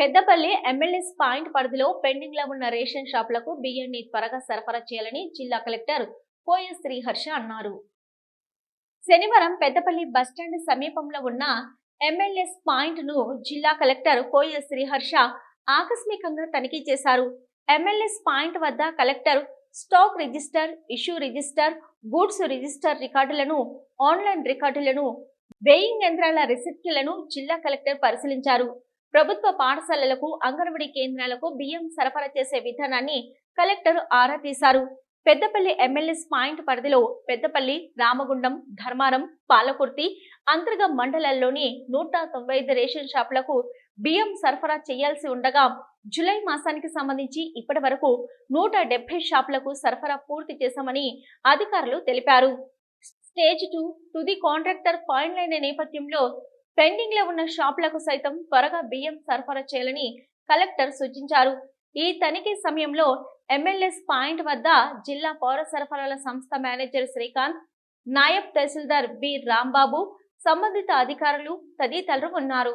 Peddapalli MLS point పరిధిలో పెండింగ్లో ఉన్న రేషన్ షాపులకు బియ్యాన్ని త్వరగా సరఫరా చేయాలని జిల్లా కలెక్టర్ పోయ శ్రీహర్ష అన్నారు. శనివారం పెద్దపల్లి బస్టాండ్ సమీపంలో ఉన్న ఎమ్మెల్యేస్ పాయింట్ను జిల్లా కలెక్టర్ పోయ శ్రీహర్ష ఆకస్మికంగా తనిఖీ చేశారు. ఎమ్మెల్యేస్ పాయింట్ వద్ద collector stock register issue register goods register రికార్డులను ఆన్లైన్ రికార్డులను వేయింగ్ యంత్రాల రిసిప్ట్లను జిల్లా కలెక్టర్ పరిశీలించారు. ప్రభుత్వ పాఠశాలలకు అంగన్వాడీ కేంద్రాలకు బియ్యం సరఫరా చేసే విధానాన్ని కలెక్టర్ ఆరా తీశారు. పెద్దపల్లి ఎమ్మెల్యేస్ పాయింట్ పరిధిలో పెద్దపల్లి రామగుండం ధర్మారం పాలకుర్తి అంతర్గ మండలాల్లోని నూట తొంభై ఐదు రేషన్ షాపులకు బియ్యం సరఫరా చేయాల్సి ఉండగా జులై మాసానికి సంబంధించి ఇప్పటి వరకు నూట డెబ్బై షాపులకు సరఫరా పూర్తి చేశామని అధికారులు తెలిపారు. స్టేజ్ టూ తుది కాంట్రాక్టర్ పాయింట్ అయిన నేపథ్యంలో పెండింగ్లో ఉన్న షాపులకు సైతం త్వరగా బియ్యం సరఫరా చేయాలని కలెక్టర్ సూచించారు. ఈ తనిఖీ సమయంలో ఎమ్మెల్యేస్ పాయింట్ వద్ద జిల్లా పౌర సరఫరాల సంస్థ మేనేజర్ శ్రీకాంత్ నాయబ్ తహసీల్దార్ బి రాంబాబు సంబంధిత అధికారులు తదితరులు ఉన్నారు.